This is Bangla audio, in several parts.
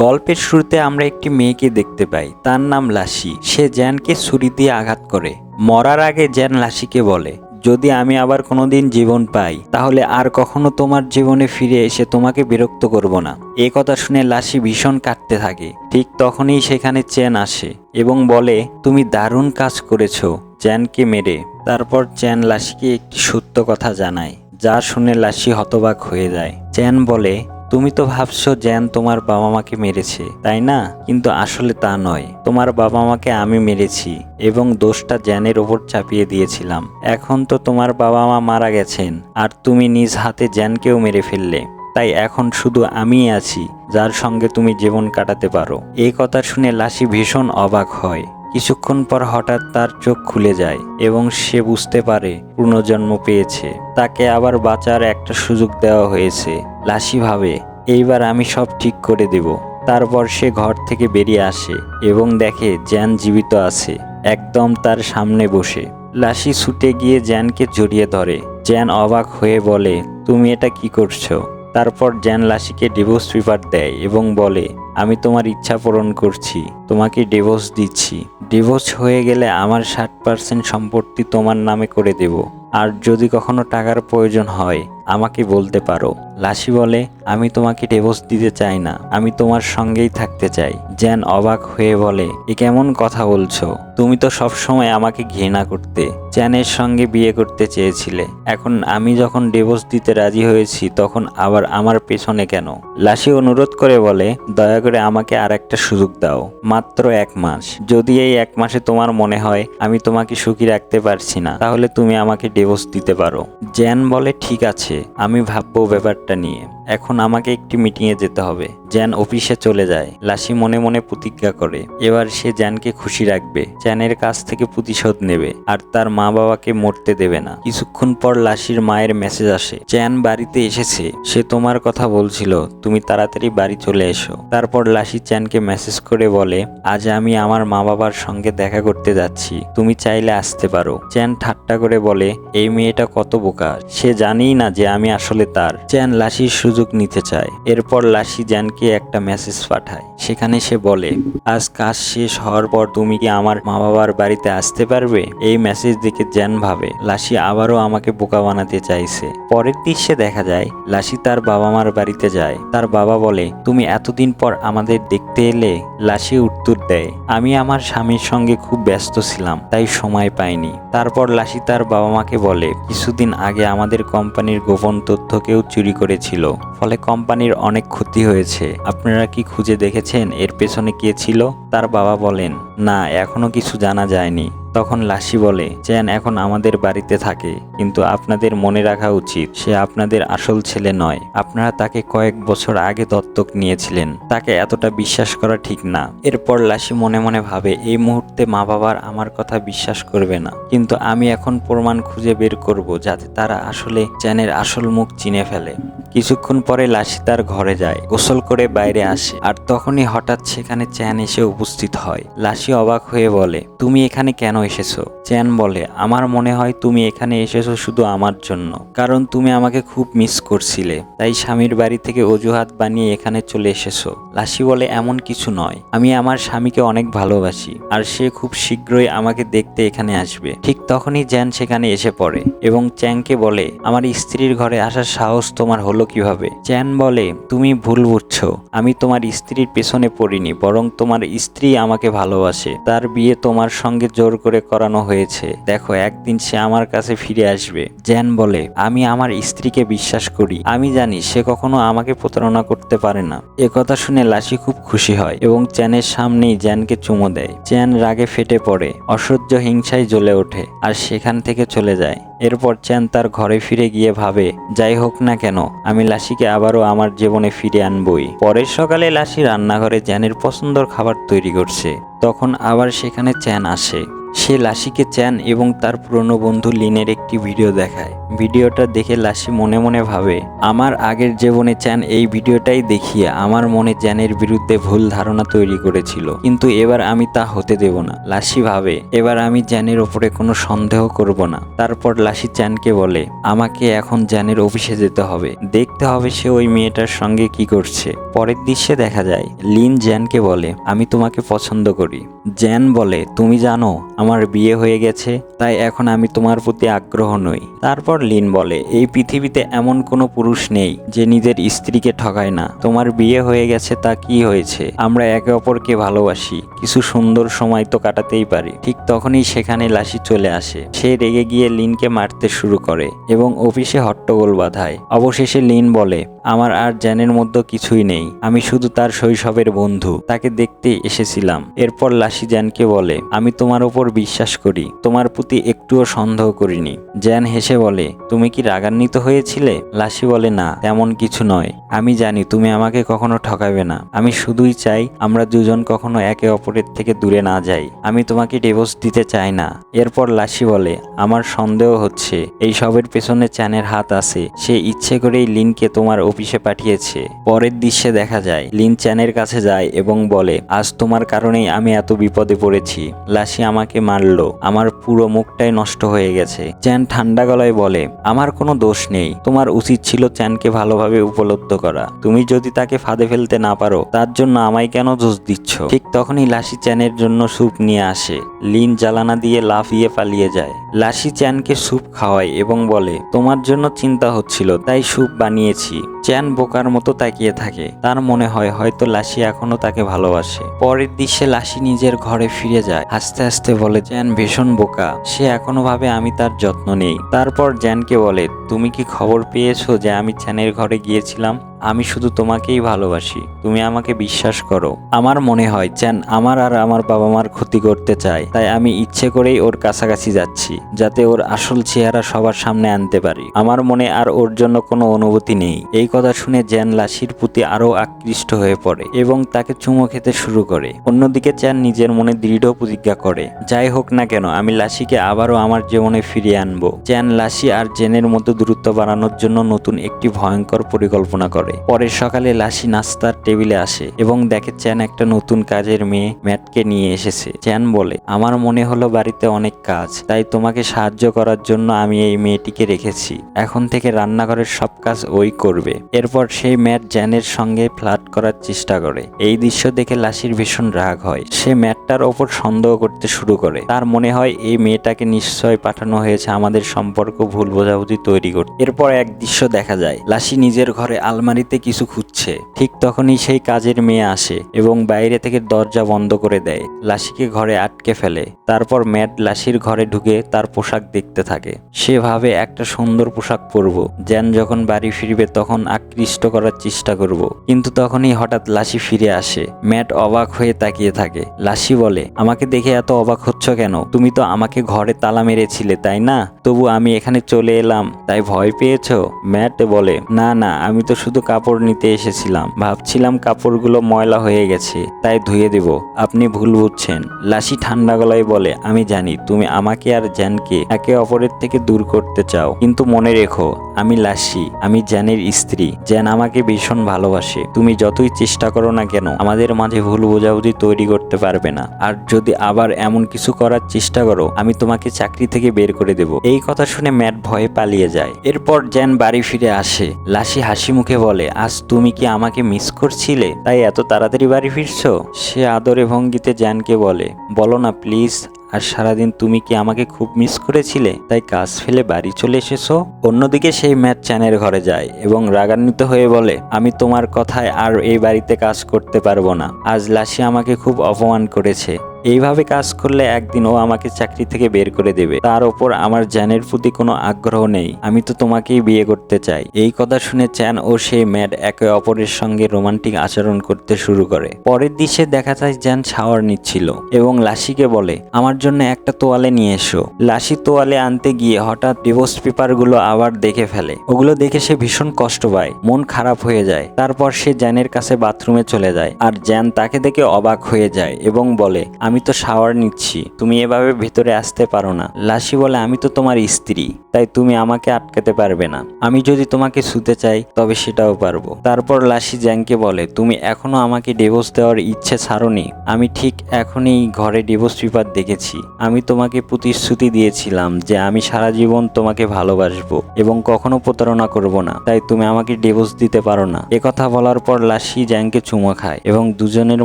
গল্পের শুরুতে আমরা একটি মেয়েকে দেখতে পাই। তার নাম লাসি সে জ্যানকে ছুরি দিয়ে আঘাত করে। মরার আগে জ্যান লাসিকে বলে, যদি আমি আবার কোনোদিন জীবন পাই, তাহলে আর কখনো তোমার জীবনে ফিরে এসে তোমাকে বিরক্ত করব না। এ কথা শুনে লাসি ভীষণ কাটতে থাকে। ঠিক তখনই সেখানে চেন আসে এবং বলে, তুমি দারুণ কাজ করেছ চ্যানকে মেরে। তারপর চ্যান লাসিকে একটি সত্য কথা জানায়, যা শুনে লাসি হতবাক হয়ে যায়। চ্যান বলে তুমি তো ভাবছ জ্যান তোমার বাবা মাকে মেরেছে, তাই না? কিন্তু আসলে তা নয়। তোমার বাবা মাকে আমি মেরেছি এবং দোষটা জ্যানের ওপর চাপিয়ে দিয়েছিলাম। এখন তো তোমার বাবা মা মারা গেছেন আর তুমি নিজ হাতে জ্যানকেও মেরে ফেললে। তাই এখন শুধু আমিই আছি, যার সঙ্গে তুমি জীবন কাটাতে পারো। এই কথা শুনে লাসি ভীষণ অবাক হয়। কিছুক্ষণ পর হঠাৎ তার চোখ খুলে যায় এবং সে বুঝতে পারে পুনর্জন্ম পেয়েছে। তাকে আবার বাঁচার একটা সুযোগ দেওয়া হয়েছে। লাসি ভাবে এইবার আমি সব ঠিক করে দেব। তারপর সে ঘর থেকে বেরিয়ে আসে এবং দেখে জ্যান জীবিত আছে। একদম তার সামনে বসে। লাসি ছুটে গিয়ে জ্যানকে জড়িয়ে ধরে। জ্যান অবাক হয়ে বলে, তুমি এটা কি করছ? তারপর জ্যান লাসিকে ডিভোর্স পেপার দেয় এবং বলে, আমি তোমার ইচ্ছা পূরণ করছি। তোমাকে ডিভোর্স দিচ্ছি। ডিভোর্স হয়ে গেলে আমার ষাট পার্সেন্ট সম্পত্তি তোমার নামে করে দেব। আর যদি কখনো টাকার প্রয়োজন হয় আমাকে বলতে পারো। লাসি বলে, আমি তোমাকে ডিভোর্স দিতে চাই না। আমি তোমার সঙ্গেই থাকতে চাই। জ্যান অবাক হয়ে বলে, এ কেমন কথা বলছো? তুমি তো সবসময় আমাকে ঘৃণা করতে। চ্যানের সঙ্গে বিয়ে করতে চেয়েছিলে। এখন আমি যখন ডিভোর্স দিতে রাজি হয়েছি, তখন আবার আমার পেছনে কেন? লাসি অনুরোধ করে বলে, দয়া করে আমাকে আর একটা সুযোগ দাও। মাত্র এক মাস। যদি এই এক মাসে তোমার মনে হয়, আমি তোমাকে সুখী রাখতে পারছি না, তাহলে তুমি আমাকে ডিভোর্স দিতে পারো। জ্যান বলে, ঠিক আছে। আমি ভাববো ব্যাপারটা নিয়ে। এখন আমাকে একটি মিটিংয়ে যেতে হবে। জ্যান অফিসে চলে যায়। লাসি মনে মনে প্রতিজ্ঞা করে। এবার সে জ্যানকে খুশি রাখবে। জ্যানের কাছ থেকে প্রতিশোধ নেবে আর তার মা বাবাকে মরতে দেবে না। কিছুক্ষণ পর লাসির মায়ের মেসেজ আসে। জ্যান বাড়িতে এসেছে। সে তোমার কথা বলছিল। তুমি তাড়াতাড়ি বাড়ি চলে এসো। তারপর লাসি চ্যানকে মেসেজ করে বলে, আজ আমি আমার মা বাবার সঙ্গে দেখা করতে যাচ্ছি। তুমি চাইলে আসতে পারো। চ্যান ঠাট্টা করে বলে, এই মেয়েটা কত বোকা। সে জানেই না যে আমি আসলে তার। চ্যান লাসির সুযোগ নিতে চায়। এরপর লাসি জ্যানকে একটা মেসেজ পাঠায়। সেখানে সে বলে, আজ কাজ শেষ হওয়ার পর তুমি কি আমার মা বাবার বাড়িতে আসতে পারবে? এই মেসেজ দেখে জ্যান ভাবে লাসি আবারও আমাকে বোকা বানাতে চাইছে। পরের দৃশ্যে দেখা যায় লাসি তার বাবা মার বাড়িতে যায়। তার বাবা বলে, তুমি এতদিন পর আমাদের দেখতে এলে লাসি উত্তর দেয়। আমি আমার স্বামীর সঙ্গে খুব ব্যস্ত ছিলাম, তাই সময় পাইনি। তারপর লাসি তার বাবা মাকে বলে, কিছুদিন আগে আমাদের কোম্পানির গোপন তথ্য কেউ চুরি করেছিল। ফলে কোম্পানির অনেক ক্ষতি হয়েছে। আপনারা কি খুঁজে দেখেছেন এর পেছনে কে ছিল? তার বাবা বলেন, না, এখনও কিছু জানা যায়নি। তখন লাসি বলে, চ্যান এখন আমাদের বাড়িতে থাকে, কিন্তু আপনাদের মনে রাখা উচিত, সে আপনাদের আসল ছেলে নয়। আপনারা তাকে কয়েক বছর আগে দত্তক নিয়েছিলেন। তাকে এতটা বিশ্বাস করা ঠিক না। এরপর লাসি মনে মনে ভাবে, এই মুহূর্তে মা বাবার আমার কথা বিশ্বাস করবে না। কিন্তু আমি এখন প্রমাণ খুঁজে বের করব, যাতে তারা আসলে চ্যানের আসল মুখ চিনে ফেলে। কিছুক্ষণ পরে লাসি তার ঘরে যায়, গোসল করে বাইরে আসে, আর তখনই হঠাৎ সেখানে চ্যান এসে উপস্থিত হয়। লাসি অবাক হয়ে বলে, তুমি এখানে কেন এসেছ? চ্যান বলে, আমার মনে হয় তুমি এখানে এসেছ শুধু আমার জন্য, কারণ তুমি আমাকে খুব মিস করছিলে। তাই স্বামীর বাড়ি থেকে অজুহাত বানিয়ে এখানে চলে এসেছ। লাসি বলে, এমন কিছু নয়। আমি আমার স্বামীকে অনেক ভালোবাসি, আর সে খুব শীঘ্রই আমাকে দেখতে এখানে আসবে। ঠিক তখনই জ্যান সেখানে এসে পড়ে এবং চ্যাংকে বলে, আমার স্ত্রীর ঘরে আসার সাহস তোমার হলো কীভাবে? চ্যান বলে, তুমি ভুল বুঝছ। আমি তোমার স্ত্রীর পেছনে পড়িনি, বরং তোমার স্ত্রী আমাকে ভালোবাসে। তার বিয়ে তোমার সঙ্গে জোর করে করানো হয়েছে। দেখো, একদিন সে আমার কাছে ফিরে আসবে। জ্যান বলে, আমি আমার স্ত্রীকে বিশ্বাস করি। আমি জানি সে কখনো আমাকে প্রতারণা করতে পারে না। এ কথা শুনে লাসি খুব খুশি হয় এবং চ্যানের সামনেই জ্যানকে চুমো দেয়। চ্যান রাগে ফেটে পড়ে, অসহ্য হিংসায় জ্বলে ওঠে আর সেখান থেকে চলে যায়। এরপর চ্যান তার ঘরে ফিরে গিয়ে ভাবে, যাই হোক না কেন, আমি লাসিকে আবারও আমার জীবনে ফিরে আনবই। পরের সকালে লাসি রান্নাঘরে চ্যানের পছন্দর খাবার তৈরি করছে। তখন আবার সেখানে চ্যান আসে। সে লাসিকে চ্যান এবং তার পুরনো বন্ধু লিনের একটি ভিডিও দেখায়। ভিডিওটা দেখে লাসি মনে মনে ভাবে, আমার আগের জীবনে চ্যান এই ভিডিওটাই দেখিয়ে আমার মনে চ্যানের বিরুদ্ধে ভুল ধারণা তৈরি করেছিল। কিন্তু এবার আমি তা হতে দেব না। লাসি ভাবে, এবার আমি জ্যানের ওপরে কোনো সন্দেহ করব না। তারপর লাসি চ্যানকে বলে, আমাকে এখন জ্যানের অফিসে যেতে হবে। দেখতে হবে সে ওই মেয়েটার সঙ্গে কি করছে। পরের দৃশ্যে দেখা যায়, লিন জ্যানকে বলে, আমি তোমাকে পছন্দ করি। জ্যান বলে, তুমি জানো আমার বিয়ে হয়ে গেছে, তাই এখন আমি তোমার প্রতি আগ্রহ নই। তারপর লিন বলে, এই পৃথিবীতে এমন কোনো পুরুষ নেই যে নিজের স্ত্রীকে ঠকায় না। তোমার বিয়ে হয়ে গেছে, তা কি হয়েছে? আমরা একে অপরকে ভালোবাসি, কিছু সুন্দর সময় তো কাটাতেই পারি। ঠিক তখনই সেখানে লাশি চলে আসে। সে রেগে গিয়ে লিনকে মারতে শুরু করে এবং অফিসে হট্টগোল বাধায়। অবশেষে লিন বলে, আমার আর জ্যানের মধ্যে কিছুই নেই, আমি শুধু তার শৈশবের বন্ধু, তাকে দেখতে এসেছিলাম। এরপর লাশি জ্যানকে বলে, আমি তোমার ওপর বিশ্বাস করি, তোমার প্রতি একটুও সন্দেহ করিনি। জ্যান হেসে বলে, তুমি কি রাগান্বিত হয়েছিলে? লাসি বলে, না, তেমন কিছু নয়। আমি জানি তুমি আমাকে কখনো ঠকাবে না। আমি শুধুই চাই আমরা দুজন কখনো একে অপরের থেকে দূরে না যাই। আমি তোমাকে ডিভোর্স দিতে চাই না। এরপর লাশি বলে, আমার সন্দেহ হচ্ছে, এই সবের পেছনে চ্যানের হাত আছে। সে ইচ্ছে করেই লিনকে তোমার অফিসে পাঠিয়েছে। পরের দৃশ্যে দেখা যায়, লিন চ্যানের কাছে যায় এবং বলে, আজ তোমার কারণেই আমি এত বিপদে পড়েছি। লাশি আমাকে মারলো। আমার পুরো মুখটাই নষ্ট হয়ে গেছে। চ্যান ঠান্ডা গলায় বলে, আমার কোনো দোষ নেই। তোমার উচিত ছিল চ্যানকে ভালোভাবে উপলব্ধ করা। তুমি যদি তাকে ফাঁদে ফেলতে না পারো, তার জন্য আমায় কেন দোষ দিচ্ছ? ঠিক তখনই লাশি চ্যানের জন্য স্যুপ নিয়ে আসে। লিন জ্বালানা দিয়ে লাফিয়ে পালিয়ে যায়। লাশি চ্যানকে স্যুপ খাওয়ায় এবং বলে, তোমার জন্য চিন্তা হচ্ছিল, তাই স্যুপ বানিয়েছি। চ্যান বোকার মতো তাকিয়ে থাকে। তার মনে হয় হয়তো লাশি এখনও তাকে ভালোবাসে। পরের দৃশ্যে লাশি নিজের ঘরে ফিরে যায়। আস্তে আস্তে বলে জ্যান ভীষণ বোকা। সে এখনও ভাবে আমি তার যত্ন নেই। তারপর জ্যানকে বলে, তুমি কি খবর পেয়েছ যে আমি চ্যানের ঘরে গিয়েছিলাম? আমি শুধু তোমাকেই ভালোবাসি। তুমি আমাকে বিশ্বাস করো। আমার মনে হয়, চ্যান, আমার আর আমার বাবা মার ক্ষতি করতে চায়। তাই আমি ইচ্ছে করেই ওর কাছাকাছি যাচ্ছি, যাতে ওর আসল চেহারা সবার সামনে আনতে পারি। আমার মনে আর ওর জন্য কোনো অনুভূতি নেই। এই কথা শুনে জ্যান লাশির প্রতি আরও আকৃষ্ট হয়ে পড়ে এবং তাকে চুমো খেতে শুরু করে। অন্যদিকে চ্যান নিজের মনে দৃঢ় প্রতিজ্ঞা করে, যাই হোক না কেন, আমি লাশিকে আবারও আমার জীবনে ফিরিয়ে আনব। চ্যান লাশি আর জেনের মধ্যে দূরত্ব বাড়ানোর জন্য নতুন একটি ভয়ঙ্কর পরিকল্পনা করে। পরের সকালে লাশি নাস্তার টেবিলে আসে এবং দেখে চ্যান একটা নতুন কাজের মেয়ে ম্যাটকে নিয়ে এসেছে। চ্যান বলে, আমার মনে হলো বাড়িতে অনেক কাজ, তাই তোমাকে সাহায্য করার জন্য আমি এই মেয়েটিকে রেখেছি। এখন থেকে রান্নাঘরের সব কাজ ওই করবে। এরপর সেই ম্যাট জ্যানের সঙ্গে ফ্লার্ট করার চেষ্টা করে। এই দৃশ্য দেখে লাশির ভীষণ রাগ হয়। সে ম্যাটটার ওপর সন্দেহ করতে শুরু করে। তার মনে হয়, এই মেয়েটাকে নিশ্চয় পাঠানো হয়েছে আমাদের সম্পর্ক ভুল বোঝাবুঝি তৈরি করতে। এরপর এক দৃশ্য দেখা যায়। লাশি নিজের ঘরে আলমারিতে কিছু খুঁজছে। ঠিক তখনই সেই কাজের মেয়ে আসে এবং বাইরে থেকে দরজা বন্ধ করে দেয়। লাশিকে ঘরে আটকে ফেলে। তারপর ম্যাট লাশির ঘরে ঢুকে তার পোশাক দেখতে থাকে। সে ভাবে, একটা সুন্দর পোশাক পরব। জ্যান যখন বাড়ি ফিরবে তখন আকৃষ্ট করার চেষ্টা করব। কিন্তু তখনই হঠাৎ লাশি ফিরে আসে। ম্যাট অবাক হয়ে তাকিয়ে থাকে। লাশি বলে, আমাকে দেখে এত অবাক হচ্ছ কেন? তুমি তো আমাকে ঘরে তালা মেরেছিলে, তাই না? তবু আমি এখানে চলে এলাম। তাই ভয় পেয়েছ? ম্যাট বলে, না না, আমি তো শুধু কাপড় নিতে এসেছিলাম। ভাবছিলাম কাপড়গুলো ময়লা হয়ে গেছে, তাই ধুয়ে দেব। আপনি ভুল বুঝছেন। লাশি ঠান্ডা গলায় বলে, আমি জানি, তুমি আমাকে আর জ্যানকে একে অপরের থেকে দূর করতে চাও। কিন্তু মনে রেখো আমি লাশি আমি জ্যানের স্ত্রী। জ্যান আমাকে ভীষণ ভালোবাসে। তুমি যতই চেষ্টা করো না কেন, আমাদের মাঝে ভুল বোঝাবুঝি তৈরি করতে পারবে না। আর যদি আবার এমন কিছু করার চেষ্টা করো, আমি তোমাকে চাকরি থেকে বের করে দেব। এই কথা শুনে ম্যাট ভয়ে পালিয়ে যায়। এরপর জ্যান বাড়ি ফিরে আসে। লাশি হাসি মুখে বলে, আজ তুমি কি আমাকে মিস করছিলে? তাই এত তাড়াতাড়ি বাড়ি ফিরছো? সে আদরে ভঙ্গিতে জ্যানকে বলে, বলো না, প্লিজ আর সারাদিন তুমি কি আমাকে খুব মিস করেছিলে? তাই কাজ ফেলে বাড়ি চলে এসেছ? অন্যদিকে সেই ম্যাট চ্যানের ঘরে যায় এবং রাগান্বিত হয়ে বলে, আমি তোমার কথায় আর এই বাড়িতে কাজ করতে পারব না। আজ লাশি আমাকে খুব অপমান করেছে। এইভাবে কাজ করলে একদিন ও আমাকে চাকরি থেকে বের করে দেবে। তার ওপর আমার জ্যানের প্রতি কোনো আগ্রহ নেই। আমি তো তোমাকেই বিয়ে করতে চাই। এই কথা শুনে চ্যান ও সেই ম্যাড একে অপরের সঙ্গে রোমান্টিক আচরণ করতে শুরু করে। পরের দৃশ্যে দেখা যায় জ্যান শাওয়ার নিচ্ছিল এবং লাশিকে বলে, আমার জন্য একটা তোয়ালে নিয়ে এসো। লাশি তোয়ালে আনতে গিয়ে হঠাৎ ডিভোর্স পেপারগুলো আবার দেখে ফেলে। ওগুলো দেখে সে ভীষণ কষ্ট পায়, মন খারাপ হয়ে যায়। তারপর সে জ্যানের কাছে বাথরুমে চলে যায়। আর জ্যান তাকে দেখে অবাক হয়ে যায় এবং বলে আমি তো শাওয়ার নিচ্ছি, তুমি এভাবে ভেতরে আসতে পারো না। লাসি বলে, আমি তো তোমার স্ত্রী, তাই তুমি আমাকে আটকাতে পারবে না। আমি যদি তোমাকে শুতে চাই, তবে সেটাও পারব। তারপর লাসি জ্যাংকে বলে, তুমি এখনও আমাকে ডিভোর্স দেওয়ার ইচ্ছে ছাড়নি। আমি ঠিক এখনই ঘরে ডিভোর্স পেপার দেখেছি। আমি তোমাকে প্রতিশ্রুতি দিয়েছিলাম যে আমি সারা জীবন তোমাকে ভালোবাসবো এবং কখনো প্রতারণা করব না। তাই তুমি আমাকে ডিভোর্স দিতে পারো না। একথা বলার পর লাসি জ্যাংকে চুমো খায় এবং দুজনের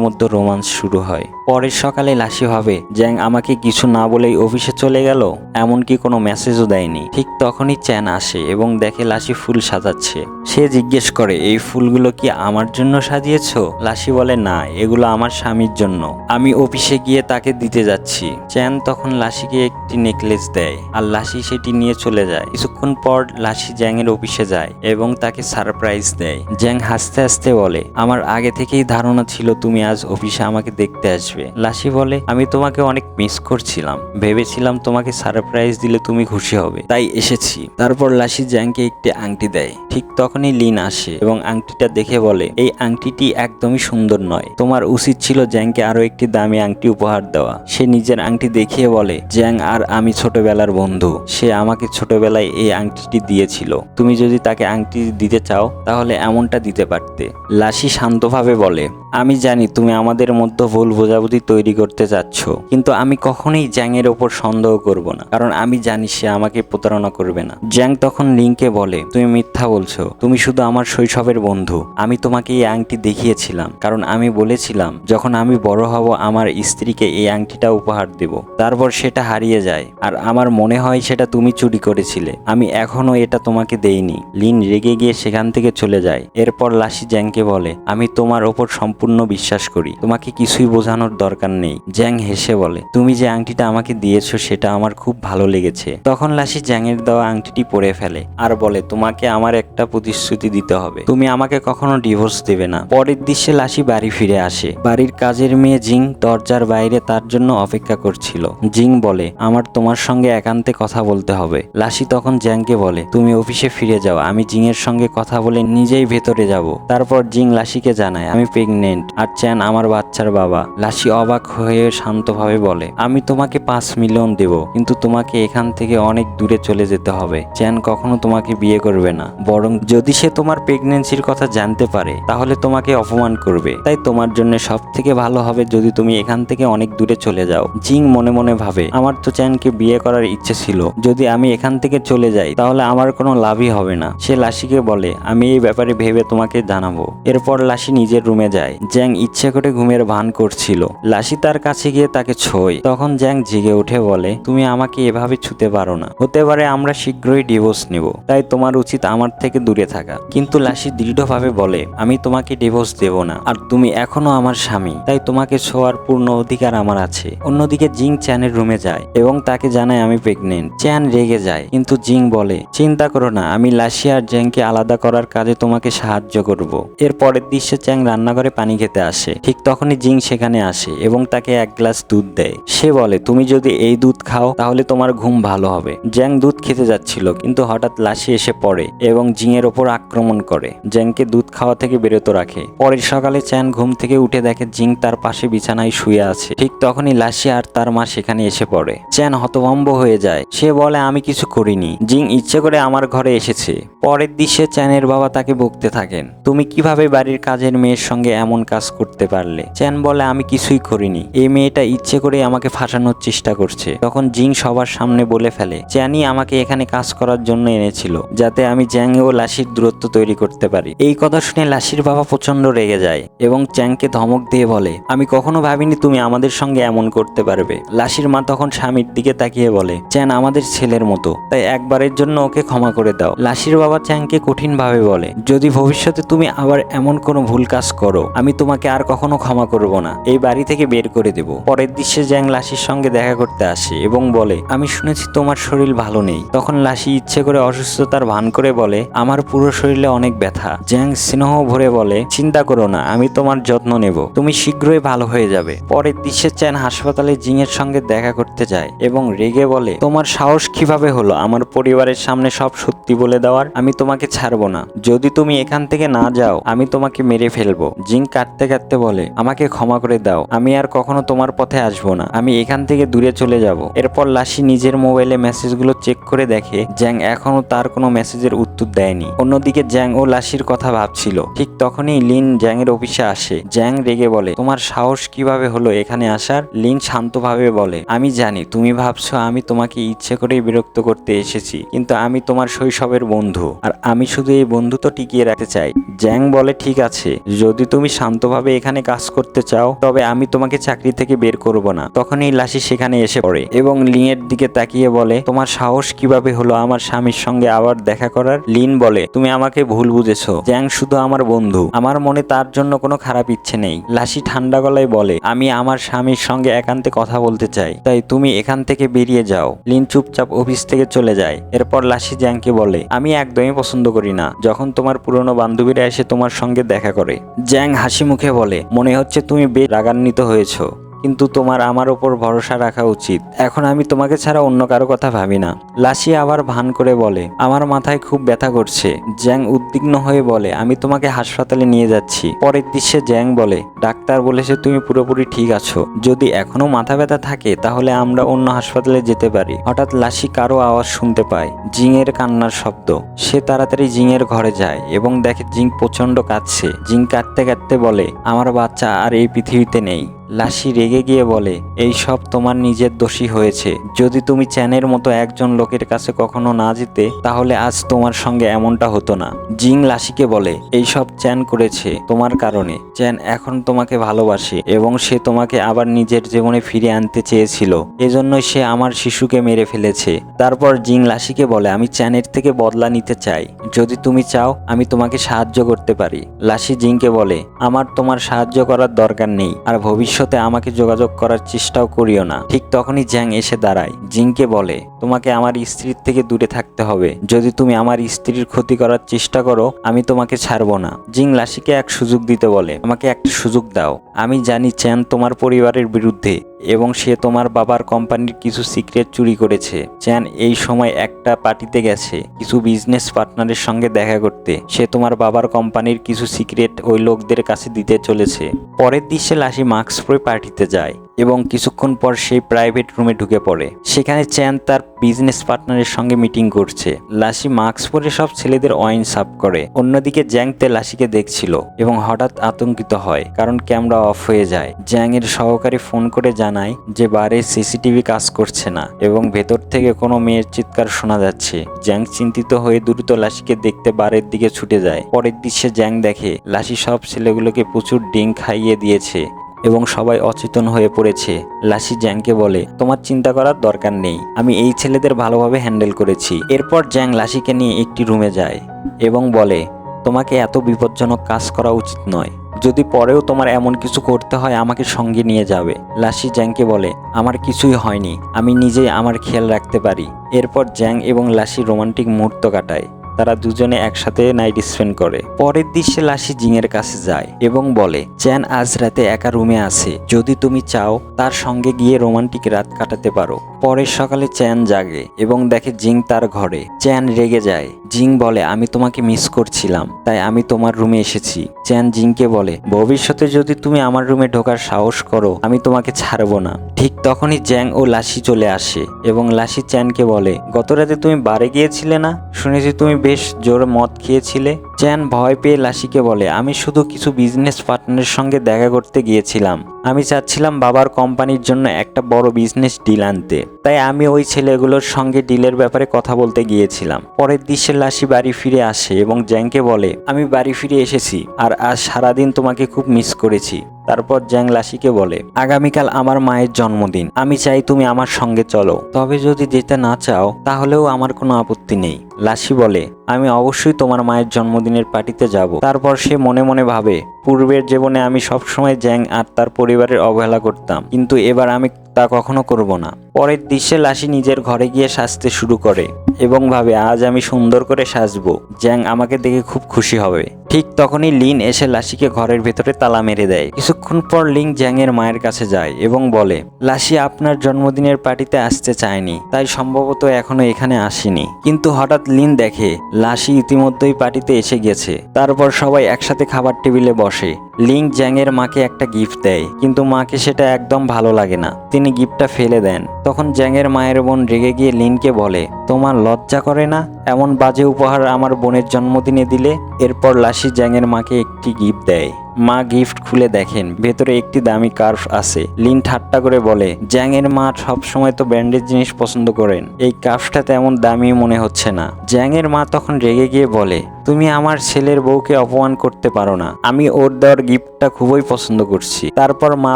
মধ্যে রোমান্স শুরু হয়। পরের সকালে লাসি হবে। জ্যাং আমাকে কিছু না বলেই অফিসে চলে গেল। এমনকি কোনো মেসেজও দেয়নি। ঠিক তখনই চ্যান আসে এবং দেখে লাশি ফুল সাজাচ্ছে। সে জিজ্ঞেস করে, এই ফুলগুলো কি আমার জন্য সাজিয়েছো? লাশি বলে, না, এগুলো আমার স্বামীর জন্য। আমি অফিসে গিয়ে তাকে দিতে যাচ্ছি। চ্যান তখন লাশিকে একটি নেকলেস দেয় আর লাশি সেটি নিয়ে চলে যায়। কিছুক্ষণ পর লাসি জ্যাংয়ের অফিসে যায় এবং তাকে সারপ্রাইজ দেয়। জ্যাং হাসতে হাসতে বলে, আমার আগে থেকেই ধারণা ছিল তুমি আজ অফিসে আমাকে দেখতে আসবে। লাসি বলে আমি তোমাকে অনেক মিস করছিলাম। ভেবেছিলাম তোমাকে সারপ্রাইজ দিলে তুমি খুশি হবে। তাই এসেছি। তারপর লাসি জ্যাংকে একটি আংটি দেয়। ঠিক তখনই লিন আসে এবং আংটিটা দেখে বলে, এই আংটিটি একদমই সুন্দর নয়। তোমার উচিত ছিল জ্যাংকে আরও একটি দামি আংটি উপহার দেওয়া। সে নিজের আংটি দেখিয়ে বলে, জ্যাং, আর আমি ছোটবেলার বন্ধু। সে আমাকে ছোটবেলায় এই আংটিটি দিয়েছিল। তুমি যদি তাকে আংটি দিতে চাও, তাহলে এমনটা দিতে পারতে। লাসি শান্তভাবে বলে, আমি জানি তুমি আমাদের মধ্যে ভুল বোঝাবুঝি তৈরি করতে চাচ্ছ, কিন্তু আমি কখনোই জ্যাংয়ের ওপর সন্দেহ করব না, কারণ আমি জানি সে আমাকে প্রতারণা করবে না। জ্যাং তখন লিংকে বলে, তুমি মিথ্যা বলছো, তুমি শুধু আমার শৈশবের বন্ধু। আমি তোমাকে এই আংটি দেখিয়েছিলাম, কারণ আমি বলেছিলাম, যখন আমি বড় হব, আমার স্ত্রীকে এই আংটিটা উপহার দেব। তারপর সেটা হারিয়ে যায়, আর আমার মনে হয় সেটা তুমি চুরি করেছিলে। আমি এখনও এটা তোমাকে দেইনি। লিন রেগে গিয়ে সেখান থেকে চলে যায়। এরপর লাসি জ্যাংকে বলে, আমি তোমার ওপর সম্পূর্ণ বিশ্বাস করি। তোমাকে কিছুই বোঝানোর দরকার নেই। জ্যাং হেসে বলে, তুমি যে আংটিটা আমাকে দিয়েছ, সেটা আমার খুব ভালো লেগেছে। তখন লাসি জ্যাংয়ের দেওয়া আংটিটি পরে ফেলে আর বলে, তোমাকে আমার একটা প্রতিশ্রুতি দিতে হবে। তুমি আমাকে কখনো ডিভোর্স দেবে না। পরের দৃশ্যে লাসি বাড়ি ফিরে আসে। বাড়ির কাজের মেয়ে জিং দরজার বাইরে তার জন্য অপেক্ষা করছিল। জিং বলে, আমার তোমার সঙ্গে একান্তে কথা বলতে হবে। লাসি তখন জ্যাংকে বলে, তুমি অফিসে ফিরে যাও। আমি জিং এর সঙ্গে কথা বলে নিজেই ভেতরে যাব। তারপর জিং লাসিকে জানায়, আমি প্রেগনেন্ট আর চ্যান আমার বাচ্চার বাবা। লাসি অবাক হয়ে শান্তভাবে বলে, আমি তোমাকে পাঁচ মিলিয়ন দেব, কিন্তু তোমাকে এখান থেকে অনেক দূরে চলে যেতে হবে। চ্যান কখনো তোমাকে বিয়ে করবে না। বরং যদি সে তোমার প্রেগনেন্সির কথা জানতে পারে, তাহলে তোমাকে অপমান করবে। তাই তোমার জন্য সব থেকে ভালো হবে যদি তুমি এখান থেকে অনেক দূরে চলে যাও। জিং মনে মনে ভাবে, আমার তো চ্যানকে বিয়ে করার ইচ্ছে ছিল। যদি আমি এখান থেকে চলে যাই, তাহলে আমার কোনো লাভই হবে না। সে লাসিকে বলে, আমি এই ব্যাপারে ভেবে তোমাকে জানাব। এরপর লাসি নিজের রুমে যায়। জ্যাং ইচ্ছে করে ঘুমের ভান করছিল। লাসি তার কাছে গিয়ে তাকে ছোয়। তখন জ্যাং জেগে উঠে বলে, তুমি আমাকে এভাবে ছুতে পারো না। হতে পারে আমরা শীঘ্রই ডিভোর্স নেব। তাই তোমার উচিত আমার থেকে দূরে থাকা। কিন্তু লাসি দৃঢ়ভাবে বলে, আমি তোমাকে ডিভোর্স দেব না, আর তুমি এখনও আমার স্বামী। তাই তোমাকে ছোঁয়ার পূর্ণ অধিকার আমার আছে। অন্যদিকে জিং চ্যানের রুমে যায় এবং তাকে জানায়, আমি প্রেগনেন্ট চ্যান রেগে যায়, কিন্তু জিং বলে, চিন্তা করো না, আমি লাসি আর জ্যাংকে আলাদা করার কাজে তোমাকে সাহায্য করব। এর পরের দৃশ্যে চ্যাং রান্নাঘরে পানি খেতে আসে। ঠিক তখনই জিং সেখানে আসে এবং তাকে এক গ্লাস দুধ দেয়। সে বলে, তুমি যদি এই দুধ খাও, তাহলে তোমার ঘুম ভালো হবে। জ্যাং দুধ খেতে যাচ্ছিল, কিন্তু হঠাৎ লাসি এসে পড়ে এবং জিংয়ের ওপর আক্রমণ করে। জ্যাংকে দুধ খাওয়া থেকে বিরত রাখে। পরের সকালে চ্যান ঘুম থেকে উঠে দেখে জিং তার পাশে বিছানায় শুয়ে আছে। ঠিক তখনই লাশি আর তার মা সেখানে এসে পড়ে। চ্যান হতভম্ব হয়ে যায়। সে বলে, আমি কিছু করিনি। জিং ইচ্ছে করে আমার ঘরে এসেছে। পরের দৃশ্যে চ্যানের বাবা তাকে বকতে থাকেন, তুমি কীভাবে বাড়ির কাজের মেয়ের সঙ্গে এমন কাজ করতে পারলে? চ্যান বলে, আমি কিছুই করিনি। এই মেয়েটা ইচ্ছে করে আমাকে ফাঁসানোর চেষ্টা করছে। তখন জিং সবার সামনে বলে ফেলে চ্যানই আমাকে এখানে কাজ করার জন্য এনেছিল, যাতে আমি জ্যাং ও লাসির দূরত্ব তৈরি করতে পারি। এই কথা শুনে লাসির বাবা প্রচণ্ড রেগে যায় এবং চ্যাংকে ধমক দিয়ে বলে, আমি কখনো ভাবিনি তুমি আমাদের সঙ্গে এমন করতে পারবে। লাসির মা তখন স্বামীর দিকে তাকিয়ে বলে, চ্যান আমাদের ছেলের মতো, তাই একবারের জন্য ওকে ক্ষমা করে দাও। লাসির বাবা চ্যাংকে কঠিনভাবে বলে, যদি ভবিষ্যতে তুমি আবার এমন কোনো ভুল কাজ করো, আমি তোমাকে আর কখনো ক্ষমা করব না। এই বাড়ি থেকে বের করে দেব। পরের দৃশ্যে জ্যাং লাসির সঙ্গে দেখা করতে আসে এবং বলে, আমি শুনেছি তোমার শরীর ভালো নেই। তখন লাসি ইচ্ছে করে অসুস্থতার ভান করে বলে, আমার পুরো শরীরে অনেক ব্যথা। জ্যাং স্নেহ ভরে বলে, চিন্তা করো না, আমি তোমার যত্ন নেব। তুমি শীঘ্রই ভালো হয়ে যাবে। পরের দৃশ্যে চ্যান হাসপাতালে জিংয়ের সঙ্গে দেখা করতে যায় এবং রেগে বলে, তোমার সাহস কীভাবে হলো আমার পরিবারের সামনে সব সত্যি বলে দেওয়ার? আমি তোমাকে ছাড়বো না। যদি তুমি এখান থেকে না যাও, আমি তোমাকে মেরে ফেলব। জিং কাঁদতে কাঁদতে বলে, আমাকে ক্ষমা করে দাও। আমি আর কখনো কখনো তোমার পথে আসব না। আমি এখান থেকে দূরে চলে যাব। এরপর লাসি নিজের মোবাইলে মেসেজগুলো চেক করে দেখে জ্যাং এখনও তার কোনো মেসেজের উত্তর দেয়নি। অন্যদিকে জ্যাং ও লাসির কথা ভাবছিল। ঠিক তখনই লিন জ্যাং এর অফিসে আসে। জ্যাং রেগে বলে, তোমার সাহস কীভাবে হলো এখানে আসার? লিন শান্তভাবে বলে, আমি জানি, তুমি ভাবছ আমি তোমাকে ইচ্ছে করেই বিরক্ত করতে এসেছি, কিন্তু আমি তোমার শৈশবের বন্ধু, আর আমি শুধু এই বন্ধুত্ব টিকিয়ে রাখতে চাই। জ্যাং বলে, ঠিক আছে, যদি তুমি শান্তভাবে এখানে কাজ করতে চাও, তবে আমি তোমাকে চাকরি থেকে বের করব না। তখনই লাসি সেখানে এসে পড়ে এবং লিনের দিকে তাকিয়ে বলে, তোমার সাহস কীভাবে হলো আমার স্বামীর সঙ্গে আবার দেখা করার? লিন বলে, তুমি আমাকে ভুল বুঝেছ। জ্যাং শুধু আমার বন্ধু। আমার মনে তার জন্য কোনো খারাপ ইচ্ছে নেই। লাসি ঠান্ডা গলায় বলে, আমি আমার স্বামীর সঙ্গে একান্তে কথা বলতে চাই। তাই তুমি এখান থেকে বেরিয়ে যাও। লিন চুপচাপ অফিস থেকে চলে যায়। এরপর লাসি জ্যাংকে বলে, আমি একদমই পছন্দ করি না। যখন তোমার পুরনো বান্ধবীরা এসে তোমার সঙ্গে দেখা করে। জ্যাং হাসি মুখে বলে, মনে হচ্ছে তুমি বেশ রাগান্বিত হয়েছো। কিন্তু তোমার আমার ওপর ভরসা রাখা উচিত। এখন আমি তোমাকে ছাড়া অন্য কারও কথা ভাবি না। লাসি আবার ভান করে বলে, আমার মাথায় খুব ব্যথা করছে। জ্যাং উদ্বিগ্ন হয়ে বলে, আমি তোমাকে হাসপাতালে নিয়ে যাচ্ছি। পরের দৃশ্যে জ্যাং বলে, ডাক্তার বলেছে তুমি পুরোপুরি ঠিক আছো। যদি এখনও মাথা ব্যথা থাকে, তাহলে আমরা অন্য হাসপাতালে যেতে পারি। হঠাৎ লাসি কারও আওয়াজ শুনতে পায়, জিংয়ের কান্নার শব্দ। সে তাড়াতাড়ি জিংয়ের ঘরে যায় এবং দেখে জিং প্রচণ্ড কাঁদছে। জিং কাঁদতে কাঁদতে বলে, আমার বাচ্চা আর এই পৃথিবীতে নেই। লাসি রেগে গিয়ে বলে, এই সব তোমার নিজের দোষী হয়েছে। যদি তুমি চ্যানের মতো একজন লোকের কাছে কখনো না যেতে, তাহলে আজ তোমার সঙ্গে এমনটা হতো না। জিং লাশিকে বলে, এই সব চ্যান করেছে তোমার কারণে। চ্যান এখন তোমাকে ভালোবাসে এবং সে তোমাকে আবার নিজের জীবনে ফিরে আনতে চেয়েছিল। এজন্যই সে আমার শিশুকে মেরে ফেলেছে। তারপর জিং লাশিকে বলে, আমি চ্যানের থেকে বদলা নিতে চাই। যদি তুমি চাও, আমি তোমাকে সাহায্য করতে পারি। লাশি জিংকে বলে, আমার তোমার সাহায্য করার দরকার নেই। আর ভবিষ্যতে আমাকে যোগাযোগ করার চেষ্টাও করিও না। ঠিক তখনই জ্যাং এসে দাঁড়ায়। জিংকে বলে, তোমাকে আমার স্ত্রীর থেকে দূরে থাকতে হবে। যদি তুমি আমার স্ত্রীর ক্ষতি করার চেষ্টা করো, আমি তোমাকে ছাড়বো না। জিং লাসিকে এক সুযোগ দিতে বলে, আমাকে একটা সুযোগ দাও। আমি জানি চ্যান তোমার পরিবারের বিরুদ্ধে এবং সে তোমার বাবার কোম্পানির কিছু সিক্রেট চুরি করেছে। চ্যান এই সময় একটা পার্টিতে গেছে। কিছু বিজনেস পার্টনারের সঙ্গে দেখা করতে। সে তোমার বাবার কোম্পানির কিছু সিক্রেট ওই লোকদের কাছে দিতে চলেছে। পরের দৃশ্যে লাশি মাস্ক পরে পার্টিতে যায়। এবং কিছুক্ষণ পর সেই প্রাইভেট রুমে ঢুকে পড়ে। সেখানে চ্যান তার বিজনেস পার্টনারের সঙ্গে মিটিং করছে। লাসি মাস্ক পরে সব ছেলেদের ওয়াইন সাফ করে। অন্যদিকে জ্যাংতে লাসিকে দেখছিল এবং হঠাৎ আতঙ্কিত হয়, কারণ ক্যামেরা অফ হয়ে যায়। জ্যাং এর সহকারী ফোন করে জানায় যে বারে সিসিটিভি কাজ করছে না এবং ভেতর থেকে কোনো মেয়ের চিৎকার শোনা যাচ্ছে। জ্যাং চিন্তিত হয়ে দ্রুত লাসিকে দেখতে বারের দিকে ছুটে যায়। পরের দৃশ্যে জ্যাং দেখে লাসি সব ছেলেগুলোকে প্রচুর ডিং খাইয়ে দিয়েছে। এবং সবাই অচেতন হয়ে পড়েছে। লাসি জ্যাংকে বলে, তোমার চিন্তা করার দরকার নেই। আমি এই ছেলেদের ভালোভাবে হ্যান্ডেল করেছি। এরপর জ্যাং লাসিকে নিয়ে একটি রুমে যায় এবং বলে, তোমাকে এত বিপজ্জনক কাজ করা উচিত নয়। যদি পরেও তোমার এমন কিছু করতে হয়, আমাকে সঙ্গে নিয়ে যাবে। লাসি জ্যাংকে বলে, আমার কিছুই হয়নি। আমি নিজেই আমার খেয়াল রাখতে পারি। এরপর জ্যাং এবং লাসি রোমান্টিক মুহূর্ত কাটায়। তারা দুজনে একসাথে নাইট স্পেন্ড করে। পরের দৃশ্যে লাসি জিংয়ের কাছে যায় এবং বলে, চ্যান আজ রাতে একা রুমে আছে। যদি তুমি চাও, তার সঙ্গে গিয়ে রোমান্টিক রাত কাটাতে পারো। পরের সকালে চ্যান জাগে এবং দেখে জিং তার ঘরে। চ্যান রেগে যায়। জিং বলে, আমি তোমাকে মিস করছিলাম, তাই আমি তোমার রুমে এসেছি। চ্যান জিংকে বলে, ভবিষ্যতে যদি তুমি আমার রুমে ঢোকার সাহস করো, আমি তোমাকে ছাড়বো না। ঠিক তখনই জ্যাং ও লাসি চলে আসে এবং লাসি চ্যানকে বলে, গত রাতে তুমি বারে গিয়েছিলে না? শুনেছি তুমি বেশ জোরে মদ খেয়েছিলে? চ্যান ভয় পেয়ে লাসিকে বলে, আমি শুধু কিছু বিজনেস পার্টনারের সঙ্গে দেখা করতে গিয়েছিলাম। আমি চাচ্ছিলাম বাবার কোম্পানির জন্য একটা বড় বিজনেস ডিল আনতে। তাই আমি ওই ছেলেগুলোর সঙ্গে ডিলের ব্যাপারে কথা বলতে গিয়েছিলাম। পরের দৃশ্যে লাসি বাড়ি ফিরে আসে এবং জ্যাংকে বলে, আমি বাড়ি ফিরে এসেছি আর আজ সারাদিন তোমাকে খুব মিস করেছি। তারপর জ্যাং লাসিকে বলে, আগামীকাল আমার মায়ের জন্মদিন। আমি চাই তুমি আমার সঙ্গে চলো। তবে যদি যেতে না চাও, তাহলেও আমার কোনো আপত্তি নেই। লাসি বলে, আমি অবশ্যই তোমার মায়ের জন্মদিনের পার্টিতে যাব। তারপর সে মনে মনে ভাবে, পূর্বের জীবনে আমি সবসময় জ্যাং আর তার পরিবারের অবহেলা করতাম। কিন্তু এবার আমি তা কখনো করব না। পরের দৃশ্যে লাশি নিজের ঘরে গিয়ে সাজতে শুরু করে এবং ভাবে, আজ আমি সুন্দর করে সাজবো। জ্যাং আমাকে দেখে খুব খুশি হবে। ঠিক তখনই লিন এসে লাসিকে ঘরের ভেতরে তালা মেরে দেয়। কিছুক্ষণ পর লিং জ্যাংয়ের মায়ের কাছে যায় এবং বলে লাসি আপনার জন্মদিনের পার্টিতে আসতে চায়নি, তাই সম্ভবত এখনও এখানে আসেনি। কিন্তু হঠাৎ লিন দেখে, লাশি ইতিমধ্যেই পার্টিতে এসে গেছে। তারপর সবাই একসাথে খাবার টেবিলে বসে। লিং জ্যাংয়ের মাকে একটা গিফট দেয়, কিন্তু মাকে সেটা একদম ভালো লাগে না। তিনি গিফটটা ফেলে দেন। তখন জ্যাংয়ের মায়ের বোন রেগে গিয়ে লিনকে বলে, তোমার লজ্জা করে না? এমন বাজে উপহার আমার বোনের জন্মদিনে দিলে এরপর লাসি জ্যাংয়ের মাকে একটি গিফট দেয়। মা গিফট খুলে দেখেন, ভেতরে একটি দামি কার্ভ আছে। লিন ঠাট্টা করে বলে, জ্যাংয়ের মা সবসময় তো ব্র্যান্ডের জিনিস পছন্দ করেন। এই কার্ভটা তেমন দামি মনে হচ্ছে না। জ্যাংয়ের মা তখন রেগে গিয়ে বলে, তুমি আমার ছেলের বউকে অপমান করতে পারো না। আমি ওর দেওয়ার গিফটটা খুবই পছন্দ করছি। তারপর মা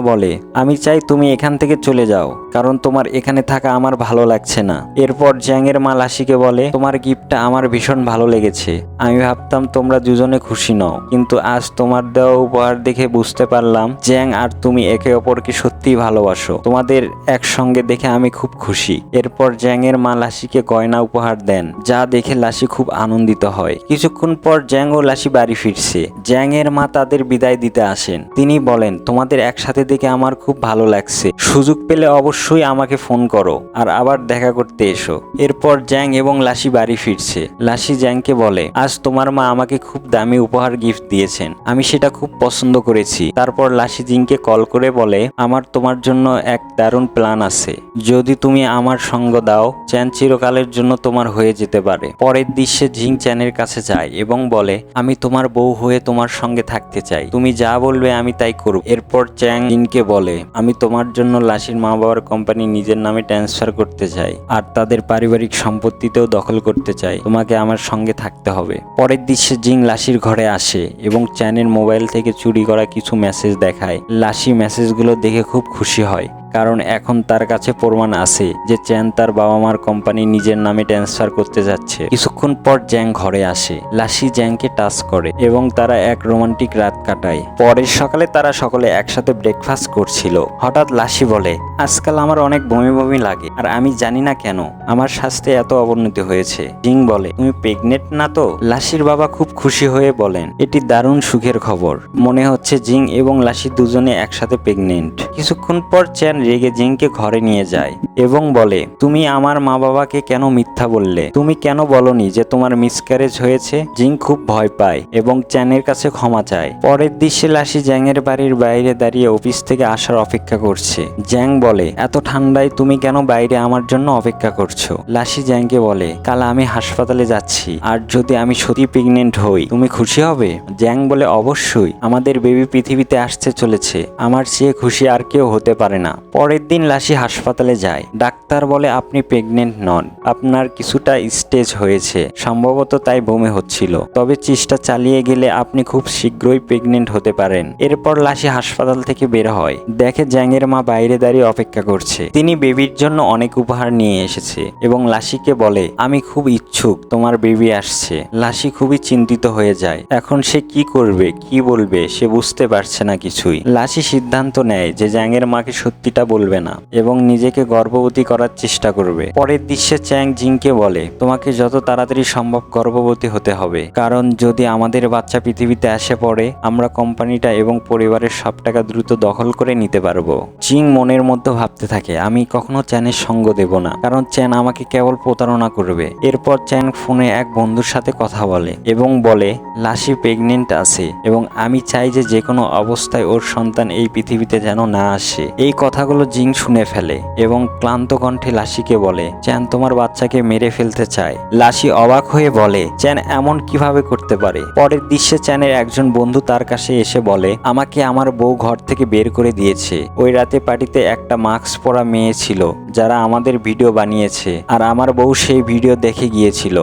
বলে, আমি চাই তুমি এখান থেকে চলে যাও, কারণ তোমার এখানে থাকা আমার ভালো লাগছে না। এরপর জ্যাংয়ের মা লাসিকে বলে, তোমার গিফটটা আমার ভীষণ ভালো লেগেছে। আমি ভাবতাম তোমরা দুজনে খুশি নও, কিন্তু আজ তোমার দেওয়া উপহার দেখে বুঝতে পারলাম, জ্যাং আর তুমি একে অপরকে সত্যিই ভালোবাসো। তোমাদের একসঙ্গে দেখে আমি খুব খুশি। এরপর জ্যাংয়ের মা লাসিকে গয়না উপহার দেন, যা দেখে লাসি খুব আনন্দিত হয়। কিছুক্ষণ পর জ্যাং ও লাসি বাড়ি ফিরছে। জ্যাংয়ের মা তাদের বিদায় দিতে আসেন। তিনি বলেন, তোমাদের একসাথে দেখে আমার খুব ভালো লাগছে। সুযোগ পেলে অবশ্যই আমাকে ফোন করো, আর আবার দেখা করতে এসো। এরপর জ্যাং এবং লাসি বাড়ি ফিরছে। লাসি জ্যাংকে বলে, আজ তোমার মা আমাকে খুব দামি উপহার গিফট দিয়েছেন। আমি সেটা খুব পছন্দ করেছি। তারপর লাসি জিংকে কল করে বলে, আমার তোমার জন্য এক দারুণ প্ল্যান আছে। যদি তুমি আমার সঙ্গ দাও, চ্যান চিরকালের জন্য তোমার হয়ে যেতে পারে। পরের দৃশ্যে জিং চ্যানের কাছে যায় এবং বলে, আমি তোমার বউ হয়ে তোমার সঙ্গে থাকতে চাই। তুমি যা বলবে আমি তাই করব। এরপর চ্যাং জিনকে বলে, আমি তোমার জন্য লাসির মা বাবার কোম্পানি নিজের নামে ট্রান্সফার করতে চাই, আর তাদের পারিবারিক সম্পত্তিতেও দখল করতে চাই, তোমাকে আমার সঙ্গে থাকতে হবে। পরের দৃশ্যে জিং লাশির ঘরে আসে এবং চ্যানের মোবাইল থেকে চুরি করা কিছু মেসেজ দেখায়। লাশি মেসেজগুলো দেখে খুব খুশি হয়। কারণ এখন তার কাছে প্রমাণ আছে যে চ্যান তার বাবা মার কোম্পানি নিজের নামে ট্রান্সফার করতে যাচ্ছে। কিছুক্ষণ পর জ্যাং ঘরে আসে। লাসি জ্যাংকে টাচ করে এবং তারা এক রোমান্টিক রাত কাটায়। পরের সকালে তারা সকলে একসাথে ব্রেকফাস্ট করছিল। হঠাৎ লাসি বলে, আজকাল আমার অনেক বমি বমি লাগে আর আমি জানি না কেন, আমার স্বাস্থ্যে এত অবনতি হয়েছে। জিং বলে, তুমি প্রেগনেন্ট না তো? লাসির বাবা খুব খুশি হয়ে বলেন, এটি দারুণ সুখের খবর। মনে হচ্ছে জিং এবং লাসি দুজনে একসাথে প্রেগনেন্ট কিছুক্ষণ পর চ্যান রেগে জিংকে ঘরে নিয়ে যায় এবং বলে, তুমি আমার মা বাবাকে কেন মিথ্যা বললে? তুমি কেন বলনি যে তোমার মিসক্যারেজ হয়েছে? জিং খুব ভয় পায় এবং চ্যানের কাছে ক্ষমা চায়। পরের দৃশ্যে লাসি জ্যাংয়ের বাড়ির বাইরে দাঁড়িয়ে অফিস থেকে আসার অপেক্ষা করছে। জ্যাং বলে, এত ঠান্ডায় তুমি কেন বাইরে আমার জন্য অপেক্ষা করছ? লাসি জ্যাংকে বলে, কাল আমি হাসপাতালে যাচ্ছি। আর যদি আমি সত্যি প্রেগনেন্ট হই, তুমি খুশি হবে? জ্যাং বলে, অবশ্যই। আমাদের বেবি পৃথিবীতে আসতে চলেছে। আমার চেয়ে খুশি আর কেউ হতে পারে না। পরের দিন লাশি হাসপাতালে যায়। ডাক্তার বলে, আপনি প্রেগনেন্ট নন। আপনার কিছুটা স্টেজ হয়েছে। সম্ভবত তাই বমি হচ্ছিল। তবে চেষ্টা চালিয়ে গেলে আপনি খুব শীঘ্রই প্রেগনেন্ট হতে পারেন। এরপর লাশি হাসপাতাল থেকে বের হয়। দেখে জ্যাংয়ের মা বাইরে দাঁড়িয়ে অপেক্ষা করছে। তিনি বেবির জন্য অনেক উপহার নিয়ে এসেছে এবং লাশিকে বলে, আমি খুব ইচ্ছুক, তোমার বেবি আসছে। লাশি খুবই চিন্তিত হয়ে যায়। এখন সে কি করবে, কি বলবে, সে বুঝতে পারছে না কিছুই। লাশি সিদ্ধান্ত নেয় যে জ্যাংয়ের মাকে সত্যিটা বলবে না এবং নিজেকে গর্ভবতী করার চেষ্টা করবে। পরের দৃশ্যে চ্যাং জিংকে বলে, তোমাকে যত তাড়াতাড়ি সম্ভব গর্ভবতী হতে হবে। কারণ যদি আমাদের বাচ্চা পৃথিবীতে আসে পড়ে, আমরা কোম্পানিটা এবং পরিবারের সব টাকা দ্রুত দখল করে নিতে পারব। জিং মনের মধ্যে ভাবতে থাকে, আমি কখনো চ্যানের সঙ্গ দেব না। কারণ চ্যান আমাকে কেবল প্রতারণা করবে। এরপর চ্যান ফোনে এক বন্ধুর সাথে কথা বলে এবং বলে লাসি প্রেগনেন্ট আছে এবং আমি চাই যে যে কোনো অবস্থায় ওর সন্তান এই পৃথিবীতে যেন না আসে। এই কথাগুলো জিং শুনে ফেলে এবং ক্লান্ত কণ্ঠে লাসিকে বলে, চ্যান তোমার বাচ্চাকে মেরে ফেলতে চায়। লাসি অবাক হয়ে বলে, চ্যান এমন কীভাবে করতে পারে? পরের দৃশ্যে চ্যানের একজন বন্ধু তার কাছে এসে বলে, আমাকে আমার বউ ঘর থেকে বের করে দিয়েছে। ওই রাতে পার্টিতে একটা মাস্ক পরা মেয়ে ছিল, যারা আমাদের ভিডিও বানিয়েছে, আর আমার বউ সেই ভিডিও দেখে গিয়েছিল।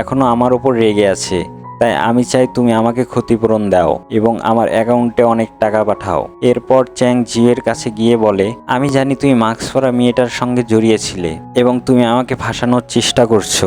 এখনও আমার ওপর রেগে আছে। তাই আমি চাই তুমি আমাকে ক্ষতিপূরণ দাও এবং আমার অ্যাকাউন্টে অনেক টাকা পাঠাও। এরপর চ্যাং জিওর কাছে গিয়ে বলে, আমি জানি তুমি মাস্ক পরা মেয়েটার সঙ্গে জড়িয়েছিলে এবং তুমি আমাকে ফাঁসানোর চেষ্টা করছ।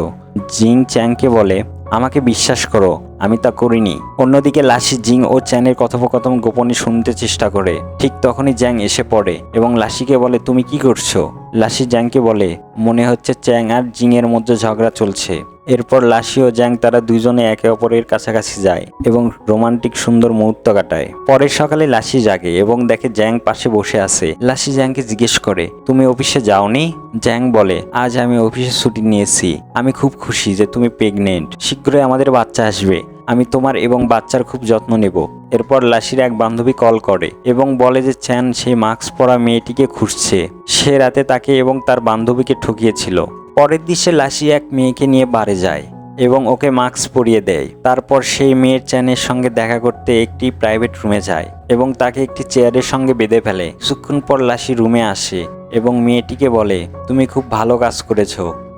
জিং চ্যাংকে বলে, আমাকে বিশ্বাস করো, আমি তা করিনি। অন্যদিকে লাসি জিং ও চ্যানের কথোপকথন গোপনে শুনতে চেষ্টা করে। ঠিক তখনই জ্যাং এসে পড়ে এবং লাসিকে বলে, তুমি কি করছ? লাসি জ্যাংকে বলে, মনে হচ্ছে চ্যাং আর জিং এর মধ্যে ঝগড়া চলছে। এরপর লাসি ও জ্যাং তারা দুজনে একে অপরের কাছাকাছি যায় এবং রোমান্টিক সুন্দর মুহূর্ত কাটায়। পরের সকালে লাসি জাগে এবং দেখে জ্যাং পাশে বসে আছে। লাসি জ্যাংকে জিজ্ঞেস করে, তুমি অফিসে যাওনি? জ্যাং বলে, আজ আমি অফিসে ছুটি নিয়েছি। আমি খুব খুশি যে তুমি প্রেগনেন্ট। শীঘ্রই আমাদের বাচ্চা আসবে। আমি তোমার এবং বাচ্চার খুব যত্ন নেব। এরপর লাশির এক বান্ধবী কল করে এবং বলে যে, চ্যান, সেই মাস্ক পরা মেয়েটিকে খুঁজছে। সে রাতে তাকে এবং তার বান্ধবীকে ঠকিয়েছিল। পরের দিশে লাশি এক মেয়েকে নিয়ে বাড়ি যায় এবং ওকে মাস্ক পরিয়ে দেয়। তারপর সেই মেয়ের চ্যানের সঙ্গে দেখা করতে একটি প্রাইভেট রুমে যায় এবং তাকে একটি চেয়ারের সঙ্গে বেঁধে ফেলে। কিছুক্ষণ পর লাশি রুমে আসে এবং মেয়েটিকে বলে, তুমি খুব ভালো কাজ করেছ।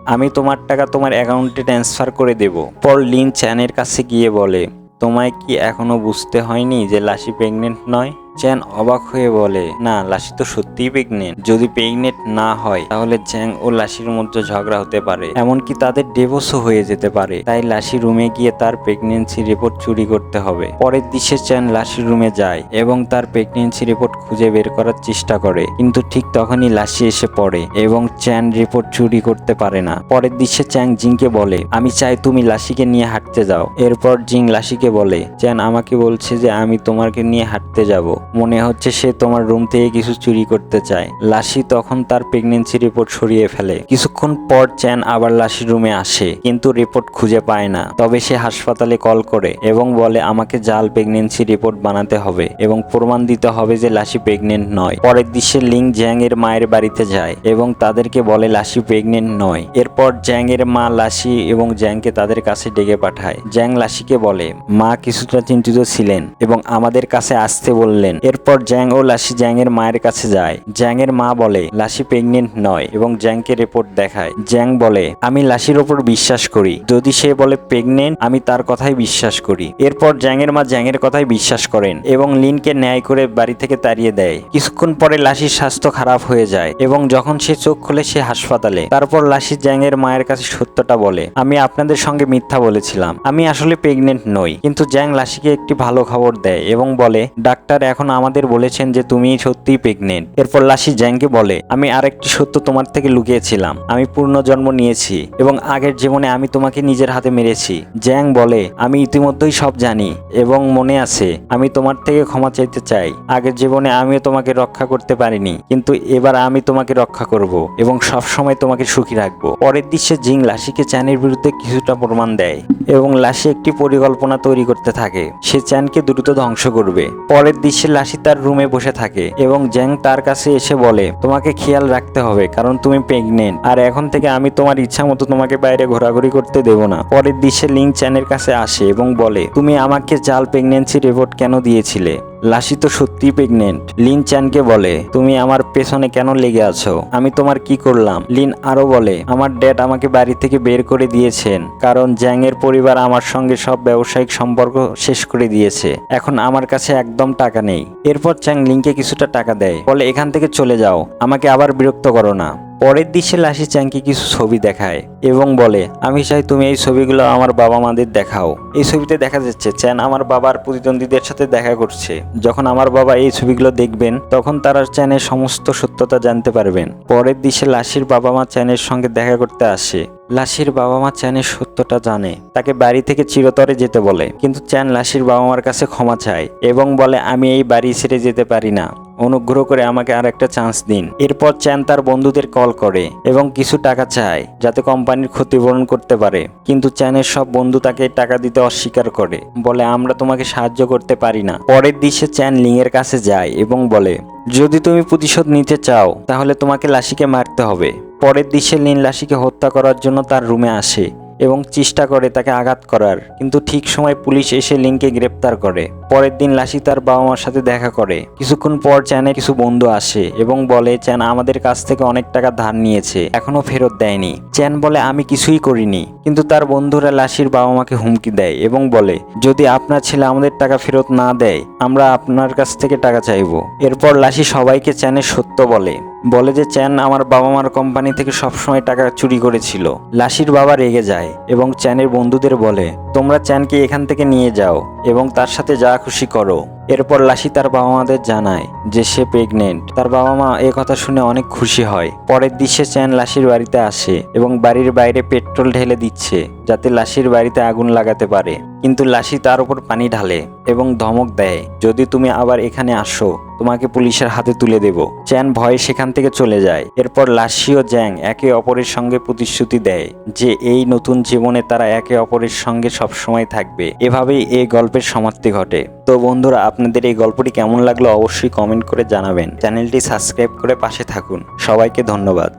আমি তোমার টাকা তোমার অ্যাকাউন্টে ট্রান্সফার করে দেব। পর লিন চ্যানের কাছে গিয়ে বলে, তোমায় কি এখনও বুঝতে হয়নি যে লাশি প্রেগনেন্ট নয়? চ্যান অবাক হয়ে বলে, না, লাশি তো সত্যিই প্রেগনেন্ট। যদি প্রেগনেন্ট না হয়, তাহলে চ্যাং ও লাশির মধ্যে ঝগড়া হতে পারে। এমনকি তাদের ডিভোর্সও হয়ে যেতে পারে। তাই লাশি রুমে গিয়ে তার প্রেগনেন্সি রিপোর্ট চুরি করতে হবে। পরের দিশে চ্যান লাশির রুমে যায় এবং তার প্রেগনেন্সি রিপোর্ট খুঁজে বের করার চেষ্টা করে। কিন্তু ঠিক তখনই লাশি এসে পড়ে এবং চ্যান রিপোর্ট চুরি করতে পারে না। পরের দিশে চ্যাং জিংকে বলে, আমি চাই তুমি লাশিকে নিয়ে হাঁটতে যাও। এরপর জিং লাশিকে বলে চ্যান আমাকে বলছে যে আমি তোমাকে নিয়ে হাঁটতে যাব। মনে হচ্ছে সে তোমার রুম থেকে কিছু চুরি করতে চায়। লাশি তখন তার প্রেগনেন্সি রিপোর্ট সরিয়ে ফেলে। কিছুক্ষণ পর চ্যান আবার লাশির রুমে আসে, কিন্তু রিপোর্ট খুঁজে পায় না। তবে সে হাসপাতালে কল করে এবং বলে, আমাকে জাল প্রেগনেন্সি রিপোর্ট বানাতে হবে এবং প্রমাণ দিতে হবে যে লাশি প্রেগনেন্ট নয়। পরের দৃশ্যে লিং জ্যাং এর মায়ের বাড়িতে যায় এবং তাদেরকে বলে, লাশি প্রেগনেন্ট নয়। এরপর জ্যাং এর মা লাশি এবং জ্যাংকে তাদের কাছে ডেকে পাঠায়। জ্যাং লাশিকে বলে, মা কিছুটা চিন্তিত ছিলেন এবং আমাদের কাছে আসতে বললেন এরপর জ্যাং ও লাশি জ্যাং এর মায়ের কাছে যায়। জ্যাং এর মা বলে, লাশি প্রেগনেন্ট নয় এবং জ্যাংকে রিপোর্ট দেখায়। জ্যাং বলে, আমি লাশির ওপর বিশ্বাস করি। যদি সে বলে প্রেগনেন্ট, আমি তার কথাই বিশ্বাস করি। এরপর জ্যাং এর মা জ্যাং এর কথাই বিশ্বাস করেন এবং লিনকে ন্যায় করে বাড়ি থেকে তাড়িয়ে দেয়। কিছুক্ষণ পরে লাশির স্বাস্থ্য খারাপ হয়ে যায় এবং যখন সে চোখ খোলে, সে হাসপাতালে। তারপর লাশি জ্যাং এর মায়ের কাছে সত্যটা বলে, আমি আপনাদের সঙ্গে মিথ্যা বলেছিলাম। আমি আসলে প্রেগনেন্ট নই। কিন্তু জ্যাং লাশিকে একটি ভালো খবর দেয় এবং বলে, ডাক্তার এখন আমাদের বলেছেন যে তুমি সত্যিই প্রেগনেন্ট এরপর লাশি জ্যাংকে বলে, আমি আরেকটি সত্য তোমার থেকে লুকিয়েছিলাম। আমি পূর্ণ জন্ম নিয়েছি এবং আগের জীবনে আমি তোমাকে নিজের হাতে মেরেছি। জ্যাং বলে, আমি ইতিমধ্যেই সব জানি এবং মনে আছে, আমি তোমার থেকে ক্ষমা চাইতে চাই। আগের জীবনে আমিও তোমাকে রক্ষা করতে পারিনি, কিন্তু এবার আমি তোমাকে রক্ষা করব এবং সব সময় তোমাকে সুখী রাখব। পরের দৃশ্যে জিং লাশিকে চ্যানের বিরুদ্ধে কিছুটা প্রমাণ দেয় এবং লাশি একটি পরিকল্পনা তৈরি করতে থাকে। সে চ্যানকে দ্রুত ধ্বংস করবে। পরের দৃশ্যে লাশি তার রুমে বসে থাকে এবং জ্যাং তার কাছে এসে বলে, তোমাকে খেয়াল রাখতে হবে, কারণ তুমি প্রেগনেন্ট। আর এখন থেকে আমি তোমার ইচ্ছা মতো তোমাকে বাইরে ঘোরাঘুরি করতে দেব না। পরের দিশে লিং চ্যানের কাছে আসে এবং বলে, তুমি আমাকে জাল প্রেগনেন্সি রিপোর্ট কেন দিয়েছিলে? লাশি তো সত্যিই প্রেগনেন্ট। লিন চ্যানকে বলে, তুমি আমার পেছনে কেন লেগে আছো? আমি তোমার কি করলাম? লিন আরও বলে, আমার ড্যাড আমাকে বাড়ি থেকে বের করে দিয়েছেন, কারণ জ্যাং এর পরিবার আমার সঙ্গে সব ব্যবসায়িক সম্পর্ক শেষ করে দিয়েছে। এখন আমার কাছে একদম টাকা নেই। এরপর চ্যাং লিংকে কিছুটা টাকা দেয়, বলে, এখান থেকে চলে যাও, আমাকে আবার বিরক্ত করো না। পরের দৃশ্যে লাশি চ্যাংকে কিছু ছবি দেখায় এবং বলে, আমি চাই তুমি এই ছবিগুলো আমার বাবা মাদের দেখাও। এই ছবিতে দেখা যাচ্ছে, চ্যান আমার বাবার প্রতিদ্বন্দ্বীদের সাথে দেখা করছে। যখন আমার বাবা এই ছবিগুলো দেখবেন, তখন তারা চ্যানের সমস্ত সত্যতা জানতে পারবেন। পরের দৃশ্যে লাশির বাবা মা চ্যানের সঙ্গে দেখা করতে আসে। লাশির বাবা মা চ্যানের সত্যটা জানে। তাকে বাড়ি থেকে চিরতরে যেতে বলে। কিন্তু চ্যান লাশির বাবা মার কাছে ক্ষমা চায় এবং বলে, আমি এই বাড়ি ছেড়ে যেতে পারি না। অনুগ্রহ করে আমাকে আর একটা চান্স দিন। এরপর চ্যান তার বন্ধুদের কল করে এবং কিছু টাকা চায় যাতে কোম্পানির ক্ষতিপূরণ করতে পারে। কিন্তু চ্যানের সব বন্ধু তাকে টাকা দিতে অস্বীকার করে। বলে, আমরা তোমাকে সাহায্য করতে পারি না। পরের দিশে চ্যান লিং এর কাছে যায় এবং বলে, যদি তুমি প্রতিশোধ নিতে চাও, তাহলে তোমাকে লাশিকে মারতে হবে। পরের দৃশ্যে লিন লাশিকে হত্যা করার জন্য তার রুমে আসে এবং চেষ্টা করে তাকে আঘাত করার, কিন্তু ঠিক সময় পুলিশ এসে লিংকে গ্রেপ্তার করে। পরের দিন লাশি তার বাবা মার সাথে দেখা করে। কিছুক্ষণ পর চ্যানে কিছু বন্ধু আসে এবং বলে, চ্যান, আমাদের কাছ থেকে অনেক টাকা ধার নিয়েছে, এখনও ফেরত দেয়নি। চ্যান বলে, আমি কিছুই করিনি। কিন্তু তার বন্ধুরা লাশির বাবা মাকে হুমকি দেয় এবং বলে, যদি আপনার ছেলে আমাদের টাকা ফেরত না দেয়, আমরা আপনার কাছ থেকে টাকা চাইব। এরপর লাশি সবাইকে চ্যানের সত্য বলে। বলে যে চ্যান আমার বাবা মার কোম্পানি থেকে সবসময় টাকা চুরি করেছিল। লাশির বাবা রেগে যায় এবং চ্যানের বন্ধুদের বলে, তোমরা চ্যানকে এখান থেকে নিয়ে যাও এবং তার সাথে যা খুশি করো। এরপর লাশি তার বাবা মাদের জানায় যে সে প্রেগনেন্ট তার বাবা মা এ কথা শুনে অনেক খুশি হয়। পরের দৃশ্যে চ্যান লাশির বাড়িতে আসে এবং বাড়ির বাইরে পেট্রোল ঢেলে দিচ্ছে যাতে লাশির বাড়িতে আগুন লাগাতে পারে। কিন্তু লাশি তার উপর পানি ঢালে এবং ধমক দেয়, যদি তুমি আবার এখানে আসো, তোমাকে পুলিশের হাতে তুলে দেব। চ্যান ভয়ে সেখান থেকে চলে যায়। এরপর লাশি ও জ্যাং একে অপরের সঙ্গে প্রতিশ্রুতি দেয় যে এই নতুন জীবনে তারা একে অপরের সঙ্গে সবসময় থাকবে। এভাবেই এই গল্পের সমাপ্তি ঘটে। তো বন্ধুরা আপনাদের এই গল্পটি কেমন লাগল অবশ্যই কমেন্ট করে জানাবেন। চ্যানেলটি সাবস্ক্রাইব করে পাশে থাকুন। সবাইকে ধন্যবাদ।